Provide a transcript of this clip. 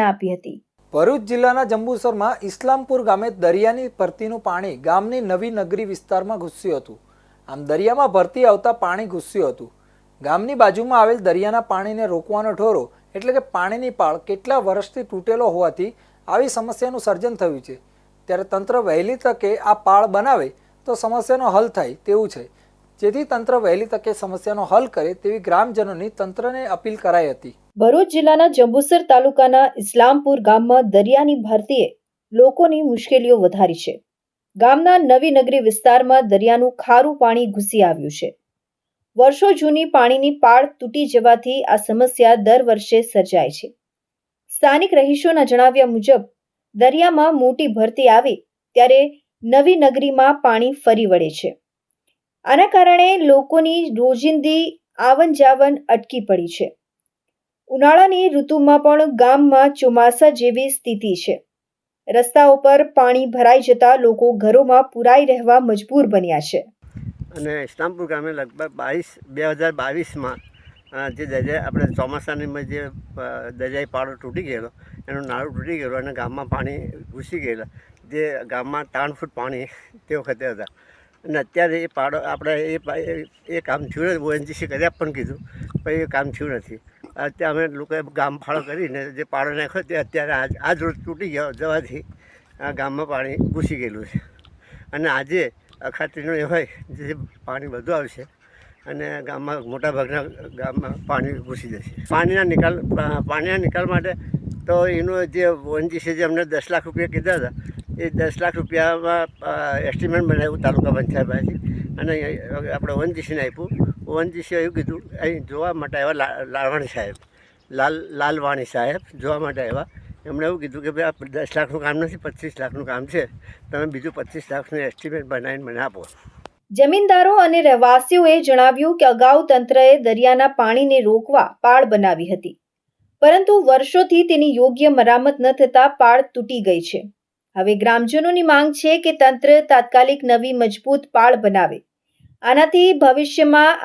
આપી હતી. ભરૂચ જિલ્લાના જંબુસરમાં ઇસ્લામપુર ગામે દરિયાની ભરતીનું પાણી ગામની નવી નગરી વિસ્તારમાં ઘૂસ્યું હતું. આમ દરિયામાં ભરતી આવતા પાણી ઘૂસ્યું હતું. ગામની બાજુમાં આવેલ દરિયાના પાણીને રોકવાનો ઢોરો એટલે કે પાણીની પાળ કેટલા વર્ષથી તૂટેલો હોવાથી આવી સમસ્યાનું સર્જન થયું છે. ત્યારે તંત્ર વહેલી તકે આ પાળ બનાવે તો સમસ્યાનો હલ થાય તેવું છે. જેથી તંત્ર વહેલી તકે સમસ્યાનો હલ કરે તેવી ગ્રામજનોની તંત્રને અપીલ કરાઈ હતી. ભરૂચ જિલ્લાના જંબુસર તાલુકાના ઇસ્લામપુર ગામમાં દરિયાની ભરતીએ લોકોની મુશ્કેલીઓ વધારી છે. ગામના નવી નગરી વિસ્તારમાં દરિયાનું ખારું પાણી ઘૂસી આવ્યું છે. વર્ષો જૂની પાણીની પાળ તૂટી જવાથી આ સમસ્યા દર વર્ષે સર્જાય છે. સ્થાનિક રહીશોના જણાવ્યા મુજબ, દરિયામાં મોટી ભરતી આવે ત્યારે નવી નગરીમાં પાણી ફરી વળે છે. આના કારણે લોકોની રોજિંદી આવન જાવન અટકી પડી છે. ઉનાળાની ઋતુમાં પણ ગામમાં ચોમાસા જેવી સ્થિતિ છે. રસ્તાઓ પર પાણી ભરાઈ જતા લોકો ઘરોમાં પુરાઈ રહેવા મજબૂર બન્યા છે. અને ઇસ્લામપુર ગામે લગભગ બાવીસ, બે હજાર બાવીસમાં જે દરિયા આપણે ચોમાસાની જે દરિયાઈ પાડો તૂટી ગયેલો, એનું નાળું તૂટી ગયેલું અને ગામમાં પાણી ઘૂસી ગયેલા. જે ગામમાં ત્રણ ફૂટ પાણી તે વખતે હતા. અને અત્યારે એ પાડો, આપણે એ એ- કામ થયું નથી ઓએનજીસી કર્યા પણ કીધું, પણ એ કામ થયું નથી. અત્યારે અમે લોકોએ ગામ ફાળો કરીને જે પાડો નાખ્યો તે અત્યારે આજ આજ રોજ તૂટી ગયો, જવાથી આ ગામમાં પાણી ઘૂસી ગયેલું છે. અને આજે અખાત્રીનો એ હોય, જે પાણી બધું આવશે, અને ગામમાં મોટાભાગના ગામમાં પાણી ઘૂસી જશે. પાણીના નિકાલ પાણીના નિકાલ માટે તો એનું જે ઓએનજીસી જે અમને દસ લાખ રૂપિયા કીધા હતા એ દસ લાખ રૂપિયામાં એસ્ટિમેટ બનાવ્યું તાલુકા પંચાયત પાસેથી અને આપણે વનજીસીને આપ્યું. ઓએનજીસી એવું કીધું, અહીં જોવા માટે આવ્યા લાલવાણી સાહેબ. લાલ, લાલવાણી સાહેબ જોવા માટે આવ્યા. એમણે એવું કીધું કે ભાઈ, આ દસ લાખનું કામ નથી, પચીસ લાખનું કામ છે. તમે બીજું પચીસ લાખનું એસ્ટિમેટ બનાવીને મને આપો. જમીનદારો અને રહેવાસીઓએ જણાવ્યું કે અગાઉ તંત્રએ દરિયાના પાણીને રોકવા પાળ બનાવી હતી. પરંતુ વર્ષોથી તેની યોગ્ય મરામત ન થતા પાળ તૂટી ગઈ છે. હવે ગ્રામજનોની માંગ છે કે તંત્ર તાત્કાલિક નવી મજબૂત પાળ બનાવે. આનાથી ભવિષ્યમાં